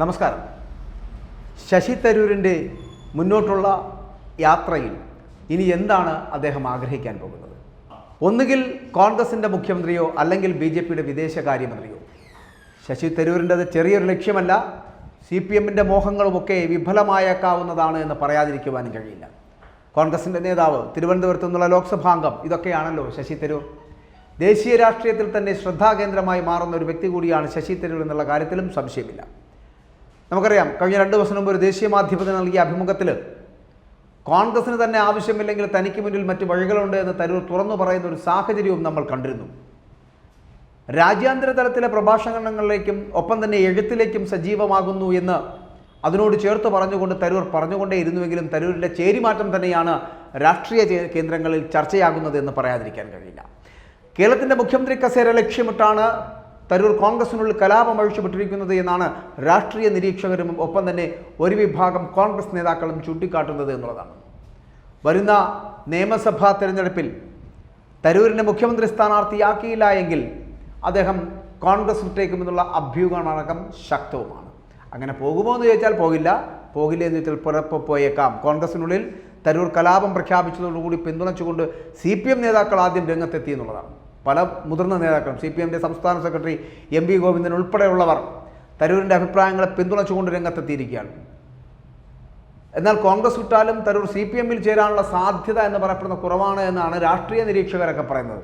നമസ്കാരം. ശശി തരൂരിന്റെ മുന്നോട്ടുള്ള യാത്രയിൽ ഇനി എന്താണ് അദ്ദേഹം ആഗ്രഹിക്കാൻ പോകുന്നത്? ഒന്നുകിൽ കോൺഗ്രസിന്റെ മുഖ്യമന്ത്രിയോ അല്ലെങ്കിൽ ബി ജെ പിയുടെ വിദേശകാര്യമന്ത്രിയോ? ശശി തരൂരിന്റെത് ചെറിയൊരു ലക്ഷ്യമല്ല. സി പി എമ്മിന്റെ മോഹങ്ങളുമൊക്കെ വിഫലമായേക്കാവുന്നതാണ് എന്ന് പറയാതിരിക്കുവാനും കഴിയില്ല. കോൺഗ്രസിന്റെ നേതാവ് തിരുവനന്തപുരത്ത് നിന്നുള്ള ലോക്സഭാംഗം ഇതൊക്കെയാണല്ലോ ശശി തരൂർ. ദേശീയ രാഷ്ട്രീയത്തിൽ തന്നെ ശ്രദ്ധാകേന്ദ്രമായി മാറുന്ന ഒരു വ്യക്തി കൂടിയാണ് ശശി തരൂർ എന്നുള്ള കാര്യത്തിലും സംശയമില്ല. നമുക്കറിയാം കഴിഞ്ഞ രണ്ട് ദിവസം മുമ്പ് ഒരു ദേശീയ മാധ്യമത്തിന് നൽകിയ അഭിമുഖത്തിൽ കോൺഗ്രസിന് തന്നെ ആവശ്യമില്ലെങ്കിൽ തനിക്ക് മുന്നിൽ മറ്റ് വഴികളുണ്ട് എന്ന് തരൂർ തുറന്നു പറയുന്ന ഒരു സാഹചര്യവും നമ്മൾ കണ്ടിരുന്നു. രാജ്യാന്തര തലത്തിലെ പ്രഭാഷണങ്ങളിലേക്കും ഒപ്പം തന്നെ എഴുത്തിലേക്കും സജീവമാകുന്നു എന്ന് അതിനോട് ചേർത്ത് പറഞ്ഞുകൊണ്ട് തരൂർ പറഞ്ഞുകൊണ്ടേയിരുന്നുവെങ്കിലും തരൂരിന്റെ ചേരിമാറ്റം തന്നെയാണ് രാഷ്ട്രീയ കേന്ദ്രങ്ങളിൽ ചർച്ചയാകുന്നത് എന്ന് പറയാതിരിക്കാൻ കഴിയില്ല. കേരളത്തിന്റെ മുഖ്യമന്ത്രി കസേര ലക്ഷ്യമിട്ടാണ് തരൂർ കോൺഗ്രസിനുള്ളിൽ കലാപം അഴിച്ചുവിട്ടിരിക്കുന്നത് എന്നാണ് രാഷ്ട്രീയ നിരീക്ഷകരും ഒപ്പം തന്നെ ഒരു വിഭാഗം കോൺഗ്രസ് നേതാക്കളും ചൂണ്ടിക്കാട്ടുന്നത് എന്നുള്ളതാണ്. വരുന്ന നിയമസഭാ തെരഞ്ഞെടുപ്പിൽ തരൂരിനെ മുഖ്യമന്ത്രി സ്ഥാനാർത്ഥിയാക്കിയില്ല എങ്കിൽ അദ്ദേഹം കോൺഗ്രസ് വിട്ടേക്കുമെന്നുള്ള അഭ്യൂഹമടക്കം ശക്തവുമാണ്. അങ്ങനെ പോകുമോ എന്ന് ചോദിച്ചാൽ പോകില്ല. പോകില്ല എന്ന് ചോദിച്ചാൽ പുറപ്പ് പോയേക്കാം. കോൺഗ്രസിനുള്ളിൽ തരൂർ കലാപം പ്രഖ്യാപിച്ചതോടുകൂടി പിന്തുണച്ചുകൊണ്ട് സി പി എം നേതാക്കൾ ആദ്യം രംഗത്തെത്തി എന്നുള്ളതാണ്. പല മുതിർന്ന നേതാക്കളും സി പി എമ്മിന്റെ സംസ്ഥാന സെക്രട്ടറി എം വി ഗോവിന്ദൻ ഉൾപ്പെടെയുള്ളവർ തരൂരിന്റെ അഭിപ്രായങ്ങളെ പിന്തുണച്ചുകൊണ്ട് രംഗത്തെത്തിയിരിക്കുകയാണ്. എന്നാൽ കോൺഗ്രസ് വിട്ടാലും തരൂർ സി പി എമ്മിൽ ചേരാനുള്ള സാധ്യത എന്ന് പറയപ്പെടുന്ന കുറവാണ് എന്നാണ് രാഷ്ട്രീയ നിരീക്ഷകരൊക്കെ പറയുന്നത്.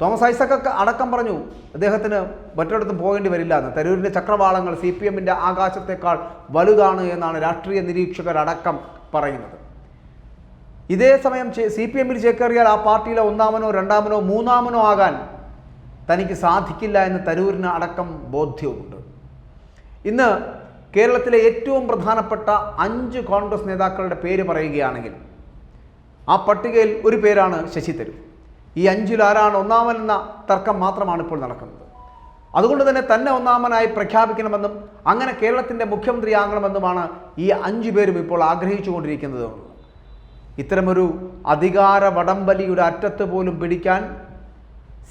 തോമസ് ഐസക്കൊക്കെ അടക്കം പറഞ്ഞു അദ്ദേഹത്തിന് മറ്റൊരിടത്തും പോകേണ്ടി വരില്ല എന്ന്. തരൂരിന്റെ ചക്രവാളങ്ങൾ സി പി എമ്മിന്റെ ആകാശത്തേക്കാൾ വലുതാണ് എന്നാണ് രാഷ്ട്രീയ നിരീക്ഷകരടക്കം പറയുന്നത്. ഇതേ സമയം സി പി എമ്മിൽ ചേക്കേറിയാൽ ആ പാർട്ടിയിലെ ഒന്നാമനോ രണ്ടാമനോ മൂന്നാമനോ ആകാൻ തനിക്ക് സാധിക്കില്ല എന്ന് തരൂരിന് അടക്കം ബോധ്യവുമുണ്ട്. ഇന്ന് കേരളത്തിലെ ഏറ്റവും പ്രധാനപ്പെട്ട അഞ്ച് കോൺഗ്രസ് നേതാക്കളുടെ പേര് പറയുകയാണെങ്കിൽ ആ പട്ടികയിൽ ഒരു പേരാണ് ശശി തരൂർ. ഈ അഞ്ചിൽ ആരാണ് ഒന്നാമൻ എന്ന തർക്കം മാത്രമാണ് ഇപ്പോൾ നടക്കുന്നത്. അതുകൊണ്ട് തന്നെ തന്നെ ഒന്നാമനായി പ്രഖ്യാപിക്കണമെന്നും അങ്ങനെ കേരളത്തിന്റെ മുഖ്യമന്ത്രിയാകണമെന്നുമാണ് ഈ അഞ്ചു പേരും ഇപ്പോൾ ആഗ്രഹിച്ചുകൊണ്ടിരിക്കുന്നത് ഇത്തരമൊരു അധികാര വടംവലിയുടെ അറ്റത്ത് പോലും പിടിക്കാൻ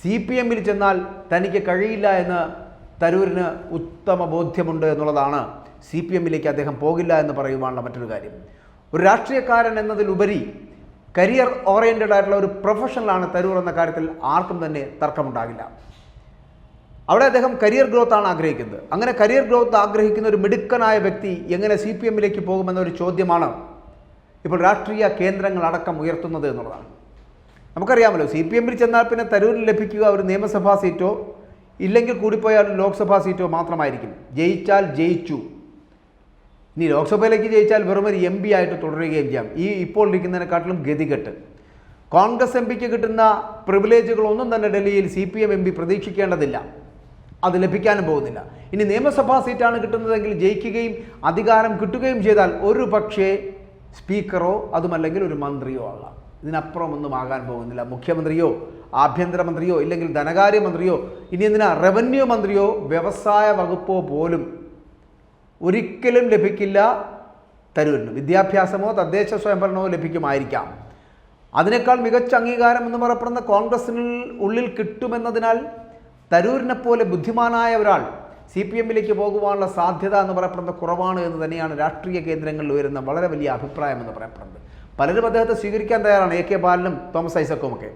സി പി എമ്മിൽ ചെന്നാൽ തനിക്ക് കഴിയില്ല എന്ന് തരൂരിന് ഉത്തമ ബോധ്യമുണ്ട് എന്നുള്ളതാണ് സി പി എമ്മിലേക്ക് അദ്ദേഹം പോകില്ല എന്ന് പറയുവാനുള്ള മറ്റൊരു കാര്യം. ഒരു രാഷ്ട്രീയക്കാരൻ എന്നതിലുപരി കരിയർ ഓറിയന്റഡ് ആയിട്ടുള്ള ഒരു പ്രൊഫഷണലാണ് തരൂർ എന്ന കാര്യത്തിൽ ആർക്കും തന്നെ തർക്കമുണ്ടാകില്ല. അവിടെ അദ്ദേഹം കരിയർ ഗ്രോത്ത് ആണ് ആഗ്രഹിക്കുന്നത്. അങ്ങനെ കരിയർ ഗ്രോത്ത് ആഗ്രഹിക്കുന്ന ഒരു മിടുക്കനായ വ്യക്തി എങ്ങനെ സി പി എമ്മിലേക്ക് പോകുമെന്നൊരു ചോദ്യമാണ് ഇപ്പോൾ രാഷ്ട്രീയ കേന്ദ്രങ്ങൾ അടക്കം ഉയർത്തുന്നത് എന്നുള്ളതാണ്. നമുക്കറിയാമല്ലോ സി പി എമ്മിൽ ചെന്നാൽ പിന്നെ തരൂരിൽ ലഭിക്കുക ഒരു നിയമസഭാ സീറ്റോ ഇല്ലെങ്കിൽ കൂടിപ്പോയാൽ ലോക്സഭാ സീറ്റോ മാത്രമായിരിക്കും. ജയിച്ചാൽ ജയിച്ചു. ഇനി ലോക്സഭയിലേക്ക് ജയിച്ചാൽ വെറും ഒരു എം പി ആയിട്ട് തുടരുകയും ചെയ്യാം. ഈ ഇപ്പോൾ ഇരിക്കുന്നതിനെക്കാട്ടിലും ഗതികെട്ട്. കോൺഗ്രസ് എം പിക്ക് കിട്ടുന്ന പ്രിവിലേജുകളൊന്നും തന്നെ ഡൽഹിയിൽ C P M M P പ്രതീക്ഷിക്കേണ്ടതില്ല. അത് ലഭിക്കാനും പോകുന്നില്ല. ഇനി നിയമസഭാ സീറ്റാണ് കിട്ടുന്നതെങ്കിൽ ജയിക്കുകയും അധികാരം കിട്ടുകയും ചെയ്താൽ ഒരു പക്ഷേ സ്പീക്കറോ അതുമല്ലെങ്കിൽ ഒരു മന്ത്രിയോ ആകാം ഇതിനപ്പുറം ഒന്നും ആകാൻ പോകുന്നില്ല. മുഖ്യമന്ത്രിയോ ആഭ്യന്തരമന്ത്രിയോ ഇല്ലെങ്കിൽ ധനകാര്യമന്ത്രിയോ ഇനി എന്തിനാ റവന്യൂ മന്ത്രിയോ വ്യവസായ വകുപ്പോ പോലും ഒരിക്കലും ലഭിക്കില്ല തരൂരിന്. വിദ്യാഭ്യാസമോ തദ്ദേശ സ്വയംഭരണമോ ലഭിക്കുമായിരിക്കാം. അതിനേക്കാൾ മികച്ച അംഗീകാരം എന്ന് പറയപ്പെടുന്ന കോൺഗ്രസിന് ഉള്ളിൽ കിട്ടുമെന്നതിനാൽ തരൂരിനെ പോലെ ബുദ്ധിമാനായ ഒരാൾ സി പി എമ്മിലേക്ക് പോകുവാനുള്ള സാധ്യത എന്ന് പറയപ്പെടുന്നത് കുറവാണ് എന്ന് തന്നെയാണ് രാഷ്ട്രീയ കേന്ദ്രങ്ങളിൽ ഉയരുന്ന വളരെ വലിയ അഭിപ്രായം എന്ന് പറയപ്പെടുന്നത്. പലരും അദ്ദേഹത്തെ സ്വീകരിക്കാൻ തയ്യാറാണ്. എ കെ ബാലനും തോമസ് ഐസക്കും ഒക്കെ.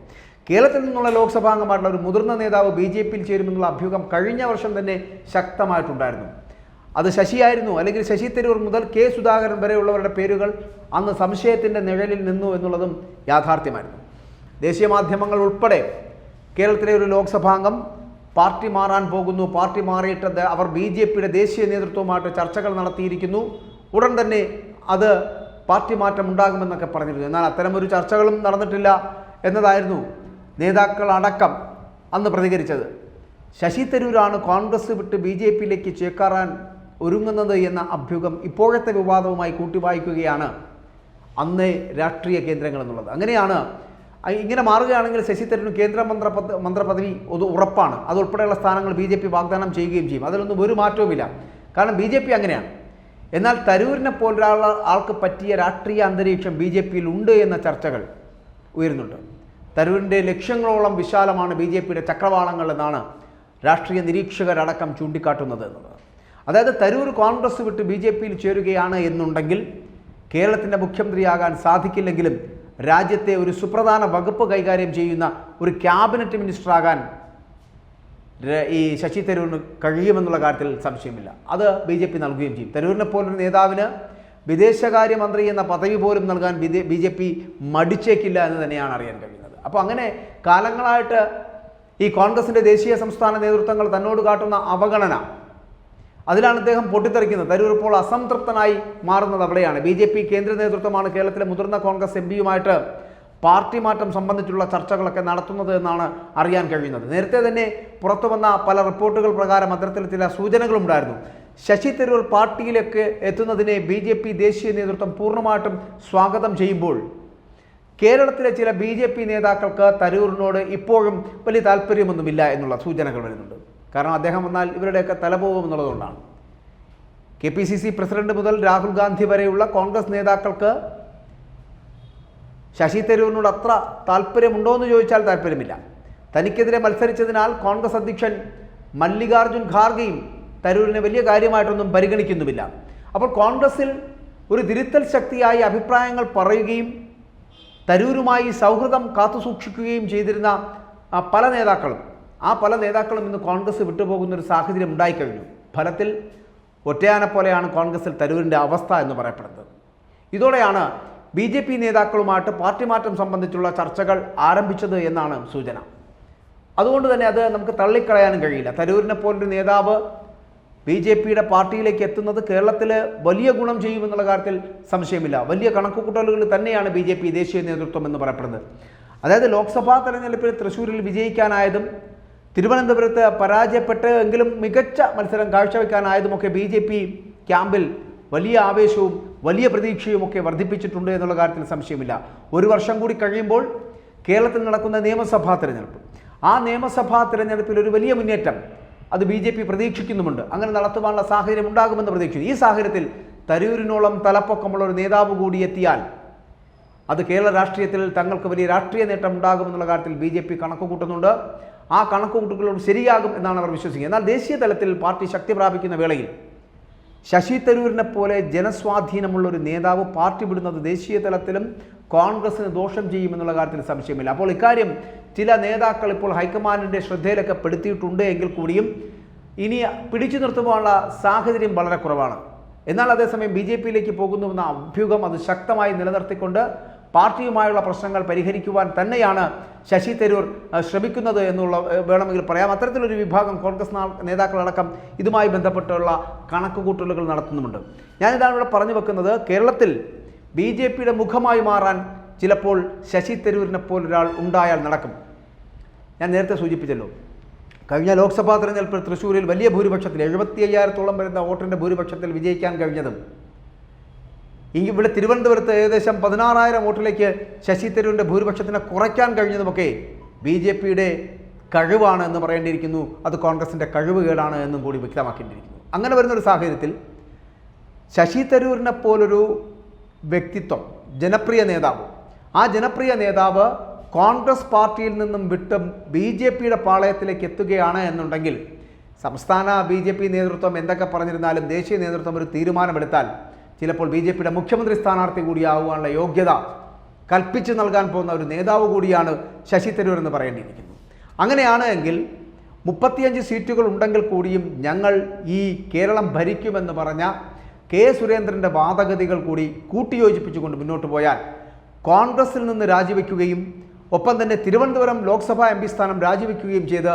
കേരളത്തിൽ നിന്നുള്ള ലോക്സഭാംഗമായിട്ടുള്ള ഒരു മുതിർന്ന നേതാവ് ബി ജെ പിയിൽ ചേരുമെന്നുള്ള അഭ്യൂഹം കഴിഞ്ഞ വർഷം തന്നെ ശക്തമായിട്ടുണ്ടായിരുന്നു. അത് ശശിയായിരുന്നു. അല്ലെങ്കിൽ ശശി തരൂർ മുതൽ കെ സുധാകരൻ വരെയുള്ളവരുടെ പേരുകൾ അന്ന് സംശയത്തിന്റെ നിഴലിൽ നിന്നു എന്നുള്ളതും യാഥാർത്ഥ്യമായിരുന്നു. ദേശീയ മാധ്യമങ്ങൾ ഉൾപ്പെടെ കേരളത്തിലെ ഒരു ലോക്സഭാംഗം പാർട്ടി മാറാൻ പോകുന്നു. പാർട്ടി മാറിയിട്ട് അവർ ബി ജെ പിയുടെ ദേശീയ നേതൃത്വവുമായിട്ട് ചർച്ചകൾ നടത്തിയിരിക്കുന്നു. ഉടൻ തന്നെ അത് പാർട്ടി മാറ്റം ഉണ്ടാകുമെന്നൊക്കെ പറഞ്ഞിരുന്നു. എന്നാൽ അത്തരമൊരു ചർച്ചകളും നടന്നിട്ടില്ല എന്നതായിരുന്നു നേതാക്കൾ അടക്കം അന്ന് പ്രതികരിച്ചത്. ശശി തരൂരാണ് കോൺഗ്രസ് വിട്ട് ബി ജെ പിയിലേക്ക് ചേക്കാറാൻ ഒരുങ്ങുന്നത് എന്ന അഭ്യൂഹം ഇപ്പോഴത്തെ വിവാദവുമായി കൂട്ടിവായിക്കുകയാണ് അന്നേ രാഷ്ട്രീയ കേന്ദ്രങ്ങൾ എന്നുള്ളത്. അങ്ങനെയാണ് ഇങ്ങനെ മാറുകയാണെങ്കിൽ ശശി തരൂർ കേന്ദ്ര മന്ത്ര പദ- മന്ത്രപദവി അത് ഉറപ്പാണ്. അതുൾപ്പെടെയുള്ള സ്ഥാനങ്ങൾ ബി ജെ പി വാഗ്ദാനം ചെയ്യുകയും ചെയ്യും. അതിലൊന്നും ഒരു മാറ്റവുമില്ല. കാരണം ബി ജെ പി അങ്ങനെയാണ്. എന്നാൽ തരൂരിനെ പോലുള്ള ആൾക്ക് പറ്റിയ രാഷ്ട്രീയ അന്തരീക്ഷം ബി ജെ പിയിൽ ഉണ്ട് എന്ന ചർച്ചകൾ ഉയരുന്നുണ്ട്. തരൂരിന്റെ ലക്ഷ്യങ്ങളോളം വിശാലമാണ് ബി ജെ പിയുടെ ചക്രവാളങ്ങൾ എന്നാണ് രാഷ്ട്രീയ നിരീക്ഷകരടക്കം ചൂണ്ടിക്കാട്ടുന്നത് എന്നുള്ളത്. അതായത് തരൂർ കോൺഗ്രസ് വിട്ട് ബി ജെ പിയിൽ ചേരുകയാണ് എന്നുണ്ടെങ്കിൽ കേരളത്തിന്റെ മുഖ്യമന്ത്രിയാകാൻ സാധിക്കില്ലെങ്കിലും രാജ്യത്തെ ഒരു സുപ്രധാന വകുപ്പ് കൈകാര്യം ചെയ്യുന്ന ഒരു ക്യാബിനറ്റ് മിനിസ്റ്റർ ആകാൻ ഈ ശശി തരൂരിന് കഴിയുമെന്നുള്ള കാര്യത്തിൽ സംശയമില്ല. അത് ബി ജെ പി നൽകുകയും ചെയ്യും. തരൂരിനെ പോലൊരു നേതാവിന് വിദേശകാര്യമന്ത്രി എന്ന പദവി പോലും നൽകാൻ ബി ജെ പി മടിച്ചേക്കില്ല എന്ന് തന്നെയാണ് അറിയാൻ കഴിയുന്നത്. അപ്പോൾ അങ്ങനെ കാലങ്ങളായിട്ട് ഈ കോൺഗ്രസിന്റെ ദേശീയ സംസ്ഥാന നേതൃത്വങ്ങൾ തന്നോട് കാട്ടുന്ന അവഗണന അതിലാണ് അദ്ദേഹം പൊട്ടിത്തെറിക്കുന്നത്. തരൂർ ഇപ്പോൾ അസംതൃപ്തനായി മാറുന്നത് അവിടെയാണ്. ബി ജെ പി കേന്ദ്ര നേതൃത്വമാണ് കേരളത്തിലെ മുതിർന്ന കോൺഗ്രസ് എം പിയുമായിട്ട് പാർട്ടി മാറ്റം സംബന്ധിച്ചുള്ള ചർച്ചകളൊക്കെ നടത്തുന്നത് എന്നാണ് അറിയാൻ കഴിയുന്നത്. നേരത്തെ തന്നെ പുറത്തു വന്ന പല റിപ്പോർട്ടുകൾ പ്രകാരം അത്തരത്തിൽ ചില സൂചനകളുണ്ടായിരുന്നു. ശശി തരൂർ പാർട്ടിയിലേക്ക് എത്തുന്നതിനെ ബി ജെ പി ദേശീയ നേതൃത്വം പൂർണമായിട്ടും സ്വാഗതം ചെയ്യുമ്പോൾ കേരളത്തിലെ ചില ബി നേതാക്കൾക്ക് തരൂരിനോട് ഇപ്പോഴും വലിയ താല്പര്യമൊന്നുമില്ല എന്നുള്ള സൂചനകൾ വരുന്നുണ്ട്. കാരണം അദ്ദേഹം വന്നാൽ ഇവരുടെയൊക്കെ തലപോകും എന്നുള്ളതുകൊണ്ടാണ്. K P C C president മുതൽ രാഹുൽ ഗാന്ധി വരെയുള്ള കോൺഗ്രസ് നേതാക്കൾക്ക് ശശി തരൂരിനോട് അത്ര താല്പര്യമുണ്ടോ എന്ന് ചോദിച്ചാൽ താല്പര്യമില്ല. തനിക്കെതിരെ മത്സരിച്ചതിനാൽ കോൺഗ്രസ് അധ്യക്ഷൻ മല്ലികാർജുൻ ഖാർഗെയും തരൂരിനെ വലിയ കാര്യമായിട്ടൊന്നും പരിഗണിക്കുന്നുമില്ല. അപ്പോൾ കോൺഗ്രസിൽ ഒരു തിരുത്തൽ ശക്തിയായി അഭിപ്രായങ്ങൾ പറയുകയും തരൂരുമായി സൗഹൃദം കാത്തുസൂക്ഷിക്കുകയും ചെയ്തിരുന്ന പല നേതാക്കളും ആ പല നേതാക്കളും ഇന്ന് കോൺഗ്രസ് വിട്ടുപോകുന്ന ഒരു സാഹചര്യം ഉണ്ടായിക്കഴിഞ്ഞു. ഫലത്തിൽ ഒറ്റയാനെ പോലെയാണ് കോൺഗ്രസിൽ തരൂരിന്റെ അവസ്ഥ എന്ന് പറയപ്പെടുന്നത്. ഇതോടെയാണ് ബി ജെ പി നേതാക്കളുമായിട്ട് പാർട്ടി മാറ്റം സംബന്ധിച്ചുള്ള ചർച്ചകൾ ആരംഭിച്ചത് എന്നാണ് സൂചന. അതുകൊണ്ട് തന്നെ അത് നമുക്ക് തള്ളിക്കളയാനും കഴിയില്ല. തരൂരിനെ പോലൊരു നേതാവ് ബി ജെ പിയുടെ പാർട്ടിയിലേക്ക് എത്തുന്നത് കേരളത്തിൽ വലിയ ഗുണം ചെയ്യുമെന്നുള്ള കാര്യത്തിൽ സംശയമില്ല. വലിയ കണക്കുകൂട്ടലുകൾ തന്നെയാണ് ബി ജെ പി ദേശീയ നേതൃത്വം എന്ന് പറയപ്പെടുന്നത്. അതായത് ലോക്സഭാ തെരഞ്ഞെടുപ്പിൽ തൃശ്ശൂരിൽ വിജയിക്കാനായതും തിരുവനന്തപുരത്ത് പരാജയപ്പെട്ട് എങ്കിലും മികച്ച മത്സരം കാഴ്ചവെക്കാനായതുമൊക്കെ ബി ജെ പി ക്യാമ്പിൽ വലിയ ആവേശവും വലിയ പ്രതീക്ഷയും ഒക്കെ വർദ്ധിപ്പിച്ചിട്ടുണ്ട് എന്നുള്ള കാര്യത്തിൽ സംശയമില്ല. ഒരു വർഷം കൂടി കഴിയുമ്പോൾ കേരളത്തിൽ നടക്കുന്ന നിയമസഭാ തിരഞ്ഞെടുപ്പ്. ആ നിയമസഭാ തിരഞ്ഞെടുപ്പിൽ ഒരു വലിയ മുന്നേറ്റം അത് ബി ജെ പി പ്രതീക്ഷിക്കുന്നുമുണ്ട്. അങ്ങനെ നടത്തുവാനുള്ള സാഹചര്യം ഉണ്ടാകുമെന്ന് പ്രതീക്ഷിക്കുന്നു. ഈ സാഹചര്യത്തിൽ തരൂരിനോളം തലപ്പൊക്കമുള്ള ഒരു നേതാവ് കൂടി എത്തിയാൽ അത് കേരള രാഷ്ട്രീയത്തിൽ തങ്ങൾക്ക് വലിയ രാഷ്ട്രീയ നേട്ടം ഉണ്ടാകുമെന്നുള്ള കാര്യത്തിൽ ബി ജെ പി കണക്ക് കൂട്ടുന്നുണ്ട് ആ കണക്ക് കൂട്ടുകളോട് ശരിയാകും എന്നാണ് അവർ വിശ്വസിക്കുന്നത്. എന്നാൽ ദേശീയ തലത്തിൽ പാർട്ടി ശക്തി പ്രാപിക്കുന്ന വേളയിൽ ശശി തരൂരിനെ പോലെ ജനസ്വാധീനമുള്ള ഒരു നേതാവ് പാർട്ടി വിടുന്നത് ദേശീയ തലത്തിലും കോൺഗ്രസിന് ദോഷം ചെയ്യുമെന്നുള്ള കാര്യത്തിൽ സംശയമില്ല. അപ്പോൾ ഇക്കാര്യം ചില നേതാക്കൾ ഇപ്പോൾ ഹൈക്കമാൻഡിന്റെ ശ്രദ്ധയിലൊക്കെ പെടുത്തിയിട്ടുണ്ട് എങ്കിൽ കൂടിയും ഇനി പിടിച്ചു നിർത്തുവാനുള്ള സാഹചര്യം വളരെ കുറവാണ്. എന്നാൽ അതേസമയം ബി ജെ പിയിലേക്ക് പോകുന്നുവെന്ന അഭ്യൂഹം അത് ശക്തമായി നിലനിർത്തിക്കൊണ്ട് പാർട്ടിയുമായുള്ള പ്രശ്നങ്ങൾ പരിഹരിക്കുവാൻ തന്നെയാണ് ശശി തരൂർ ശ്രമിക്കുന്നത് എന്നുള്ള വേണമെങ്കിൽ പറയാം. അത്തരത്തിലൊരു വിഭാഗം കോൺഗ്രസ് നേതാക്കളടക്കം ഇതുമായി ബന്ധപ്പെട്ടുള്ള കണക്കുകൂട്ടലുകൾ നടത്തുന്നുമുണ്ട്. ഞാനിതാണ് ഇവിടെ പറഞ്ഞു വെക്കുന്നത് കേരളത്തിൽ ബി ജെ പിയുടെ മുഖമായി മാറാൻ ചിലപ്പോൾ ശശി തരൂരിനെ പോലൊരാൾ ഉണ്ടായാൽ നടക്കും. ഞാൻ നേരത്തെ സൂചിപ്പിച്ചല്ലോ. കഴിഞ്ഞ ലോക്സഭാ തെരഞ്ഞെടുപ്പിൽ തൃശ്ശൂരിൽ വലിയ ഭൂരിപക്ഷത്തിൽ എഴുപത്തി അയ്യായിരത്തോളം വരുന്ന വോട്ടിന്റെ ഭൂരിപക്ഷത്തിൽ വിജയിക്കാൻ കഴിഞ്ഞതും ഇങ്ങ് ഇവിടെ തിരുവനന്തപുരത്ത് ഏകദേശം പതിനാറായിരം വോട്ടിലേക്ക് ശശി തരൂരിന്റെ ഭൂരിപക്ഷത്തിനെ കുറയ്ക്കാൻ കഴിഞ്ഞതുമൊക്കെ ബി ജെ പിയുടെ കഴിവാണ് എന്ന് പറയേണ്ടിയിരിക്കുന്നു. അത് കോൺഗ്രസിന്റെ കഴിവുകേടാണ് എന്നും കൂടി വ്യക്തമാക്കേണ്ടിയിരിക്കുന്നു അങ്ങനെ വരുന്നൊരു സാഹചര്യത്തിൽ ശശി തരൂരിനെ പോലൊരു വ്യക്തിത്വം ജനപ്രിയ നേതാവ് ആ ജനപ്രിയ നേതാവ് കോൺഗ്രസ് പാർട്ടിയിൽ നിന്നും വിട്ട് ബി ജെ പിയുടെ പാളയത്തിലേക്ക് എത്തുകയാണ് എന്നുണ്ടെങ്കിൽ സംസ്ഥാന ബി ജെ പി നേതൃത്വം എന്തൊക്കെ പറഞ്ഞിരുന്നാലും ദേശീയ നേതൃത്വം ഒരു തീരുമാനമെടുത്താൽ ചിലപ്പോൾ ബി ജെ പിയുടെ മുഖ്യമന്ത്രി സ്ഥാനാർത്ഥി കൂടിയാവാനുള്ള യോഗ്യത കൽപ്പിച്ചു നൽകാൻ പോകുന്ന ഒരു നേതാവ് കൂടിയാണ് ശശി തരൂർ എന്ന് പറയേണ്ടിയിരിക്കുന്നു. അങ്ങനെയാണ് എങ്കിൽ മുപ്പത്തിയഞ്ച് സീറ്റുകൾ ഉണ്ടെങ്കിൽ കൂടിയും ഞങ്ങൾ ഈ കേരളം ഭരിക്കുമെന്ന് പറഞ്ഞ കെ സുരേന്ദ്രന്റെ വാദഗതികൾ കൂടി കൂട്ടിയോജിപ്പിച്ചുകൊണ്ട് മുന്നോട്ട് പോയാൽ കോൺഗ്രസിൽ നിന്ന് രാജിവെക്കുകയും ഒപ്പം തന്നെ തിരുവനന്തപുരം ലോക്സഭാ എം പി സ്ഥാനം രാജിവെക്കുകയും ചെയ്ത്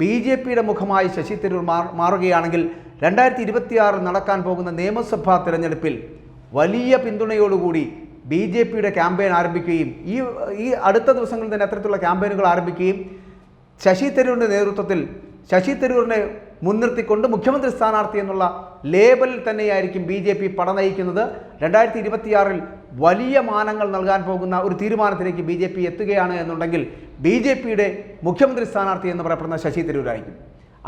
ബി ജെ പിയുടെ മുഖമായി ശശി തരൂർ മാറുകയാണെങ്കിൽ രണ്ടായിരത്തി ഇരുപത്തിയാറിൽ നടക്കാൻ പോകുന്ന നിയമസഭാ തിരഞ്ഞെടുപ്പിൽ വലിയ പിന്തുണയോടുകൂടി ബി ജെ പിയുടെ ക്യാമ്പയിൻ ആരംഭിക്കുകയും ഈ ഈ അടുത്ത ദിവസങ്ങളിൽ തന്നെ അത്തരത്തിലുള്ള ക്യാമ്പയിനുകൾ ആരംഭിക്കുകയും ശശി തരൂരിന്റെ നേതൃത്വത്തിൽ ശശി തരൂരിനെ മുൻനിർത്തിക്കൊണ്ട് മുഖ്യമന്ത്രി സ്ഥാനാർത്ഥി എന്നുള്ള ലേബലിൽ തന്നെയായിരിക്കും ബി ജെ പി പടനയിക്കുന്നത് രണ്ടായിരത്തി ഇരുപത്തിയാറിൽ വലിയ മാനങ്ങൾ നൽകാൻ പോകുന്ന ഒരു തീരുമാനത്തിലേക്ക് ബി ജെ പി എത്തുകയാണ് എന്നുണ്ടെങ്കിൽ ബി ജെ പിയുടെ മുഖ്യമന്ത്രി സ്ഥാനാർത്ഥി എന്ന് പറയപ്പെടുന്ന ശശി തരൂരായിരിക്കും.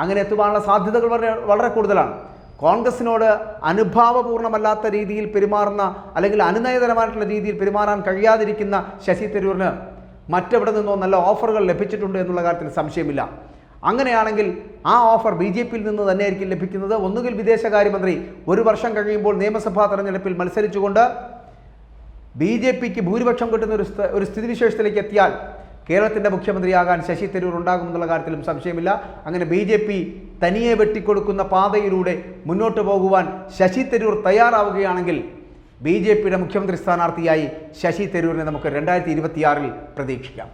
അങ്ങനെ എത്തുവാനുള്ള സാധ്യതകൾ വളരെ വളരെ കൂടുതലാണ്. കോൺഗ്രസിനോട് അനുഭാവപൂർണമല്ലാത്ത രീതിയിൽ പെരുമാറുന്ന അല്ലെങ്കിൽ അനുനയതരമായിട്ടുള്ള രീതിയിൽ പെരുമാറാൻ കഴിയാതിരിക്കുന്ന ശശി തരൂരിന് മറ്റെവിടെ നിന്നോ നല്ല ഓഫറുകൾ ലഭിച്ചിട്ടുണ്ട് എന്നുള്ള കാര്യത്തിൽ സംശയമില്ല. അങ്ങനെയാണെങ്കിൽ ആ ഓഫർ ബി ജെ പിയിൽ നിന്ന് തന്നെയായിരിക്കും ലഭിക്കുന്നത്. ഒന്നുകിൽ വിദേശകാര്യമന്ത്രി ഒരു വർഷം കഴിയുമ്പോൾ നിയമസഭാ തെരഞ്ഞെടുപ്പിൽ മത്സരിച്ചുകൊണ്ട് ബി ജെ പിക്ക് ഭൂരിപക്ഷം കിട്ടുന്ന ഒരു ഒരു സ്ഥിതിവിശേഷത്തിലേക്ക് എത്തിയാൽ കേരളത്തിന്റെ മുഖ്യമന്ത്രിയാകാൻ ശശി തരൂർ ഉണ്ടാകുമെന്നുള്ള കാര്യത്തിലും സംശയമില്ല. അങ്ങനെ ബി ജെ പി തനിയെ വെട്ടിക്കൊടുക്കുന്ന പാതയിലൂടെ മുന്നോട്ട് പോകുവാൻ ശശി തരൂർ തയ്യാറാവുകയാണെങ്കിൽ ബി ജെ പിയുടെ മുഖ്യമന്ത്രി സ്ഥാനാർത്ഥിയായി ശശി തരൂരിനെ നമുക്ക് രണ്ടായിരത്തി ഇരുപത്തിയാറിൽ പ്രതീക്ഷിക്കാം.